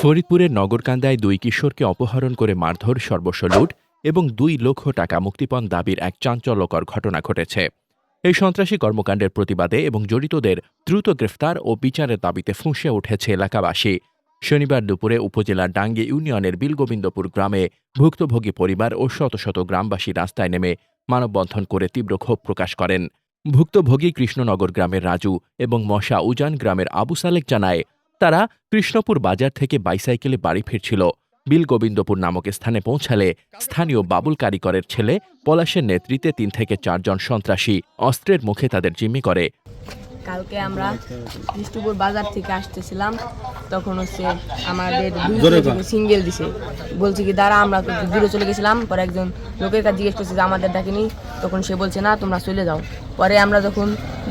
ফরিদপুরের নগরকান্দায় দুই কিশোরকে অপহরণ করে মারধর, সর্বস্ব লুট এবং দুই লক্ষ টাকা মুক্তিপণ দাবির এক চাঞ্চল্যকর ঘটনা ঘটেছে। এই সন্ত্রাসী কর্মকাণ্ডের প্রতিবাদে এবং জড়িতদের দ্রুত গ্রেফতার ও বিচারের দাবিতে ফুঁসে উঠেছে এলাকাবাসী। শনিবার দুপুরে উপজেলার ডাঙ্গি ইউনিয়নের বিলগোবিন্দপুর গ্রামে ভুক্তভোগী পরিবার ও শত শত গ্রামবাসী রাস্তায় নেমে মানববন্ধন করে তীব্র ক্ষোভ প্রকাশ করেন। ভুক্তভোগী কৃষ্ণনগর গ্রামের রাজু এবং মশা উজান গ্রামের আবু সালেক জানায় তারা কৃষ্ণপুর বাজার থেকে বাইসাইকেলে বাড়ি ফিরছিল। বিল গোবিন্দপুর নামক স্থানে পৌঁছালে স্থানীয় বাবুল কারিকরের ছেলে পলাশের নেতৃত্বে তিন থেকে চারজন সন্ত্রাসী অস্ত্রের মুখে তাদের জিম্মি করে। কালকে আমরা কৃষ্ণপুর বাজার থেকে আসতেছিলাম তখন হচ্ছে আমাদের সিঙ্গেল দিছে। বলছে কি দাঁড়া আমরা দূরে চলে গেছিলাম। পরে একজন লোকের কাছে জিজ্ঞেস করছে যে আমাদের ডাকেনি। তখন সে বলছে না তোমরা চলে যাও। পরে আমরা যখন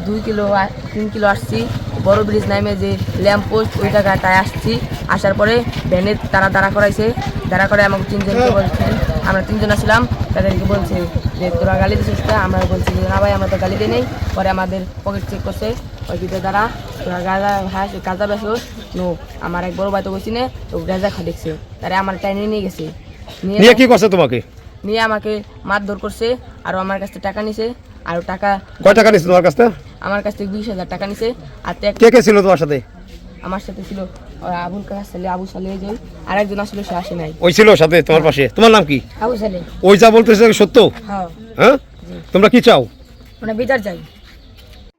দুই কিলো তিন কিলো আসছি বড় ব্রিজ নামে যে ল্যাম্প পোস্ট ওই জায়গাটায় আসছি। আসার পরে ভ্যানে তারা দাঁড়া করাইছে। দাঁড়া করে আমাকে তিনজনকে বলছে আমরা তিনজন আসলাম। তাদেরকে বলছে যে তোরা গালি দিছিস না আমরা বলছি যে না ভাই আমরা তো গালি দিই নেই। পরে আমাদের পকেট চেক করছে। ওই ভিতরে দ্বারা তোরা গাঁজা হাস গাঁজা বেসো নো আমার এক বড় ভাই তো বলছি না তো গাঁজা খা দেখছে। তারা আমার টাইনে নিয়ে গেছে। নিয়ে কি করছে তোমাকে? নিয়ে আমাকে মারধর করছে আর আমার কাছে টাকা নিছে। আর টাকা কয় টাকা নিচ্ছে তোমার কাছ আমার কাছ থেকে বিশ হাজার টাকা নিছে। আর কে কে ছিল তোমার সাথে? আমার সাথে ছিল আবুল কাছে ছেলে আবু সালে যে আর একজন আসলে সে আসে নাই। ওই ছিল সাথে তোমার পাশে। তোমার নাম কি? আবু সালে। ওই যা বলতেছে সত্য? হ্যাঁ। হ্যাঁ? তোমরা কি চাও? মানে বিচার চাই।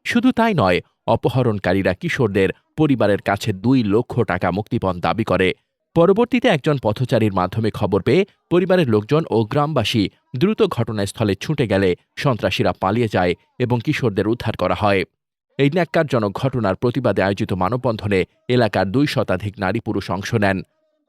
শুধু তাই নয় অপহরণকারীরা কিশোরদের পরিবারের কাছে দুই লক্ষ টাকা মুক্তিপণ দাবি করে। পরবর্তীতে একজন পথচারীর মাধ্যমে খবর পেয়ে পরিবারের লোকজন ও গ্রামবাসী দ্রুত ঘটনাস্থলে ছুটে গেলে সন্ত্রাসীরা পালিয়ে যায় এবং কিশোরদের উদ্ধার করা হয়। এই ন্যাক্কারজনক ঘটনার প্রতিবাদে আয়োজিত মানববন্ধনে এলাকার দুই শতাধিক নারী পুরুষ অংশ নেন।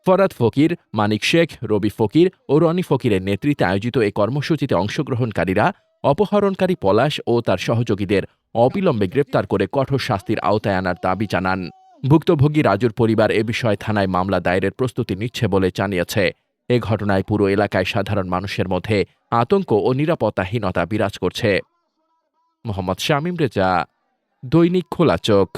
ফরাদ ফকির, মানিক শেখ, রবি ফকির ও রনি ফকিরের নেতৃত্বে আয়োজিত এ কর্মসূচিতে অংশগ্রহণকারীরা অপহরণকারী পলাশ ও তার সহযোগীদের অবিলম্বে গ্রেপ্তার করে কঠোর শাস্তির আওতায় আনার দাবি জানান। ভুক্তভোগী রাজুর পরিবার এ বিষয়ে থানায় মামলা দায়েরের প্রস্তুতি নিচ্ছে বলে জানিয়েছে। এ ঘটনায় পুরো এলাকায় সাধারণ মানুষের মধ্যে আতঙ্ক ও নিরাপত্তাহীনতা বিরাজ করছে। মোহাম্মদ শামীম রেজা, দৈনিক খোলা চোখ।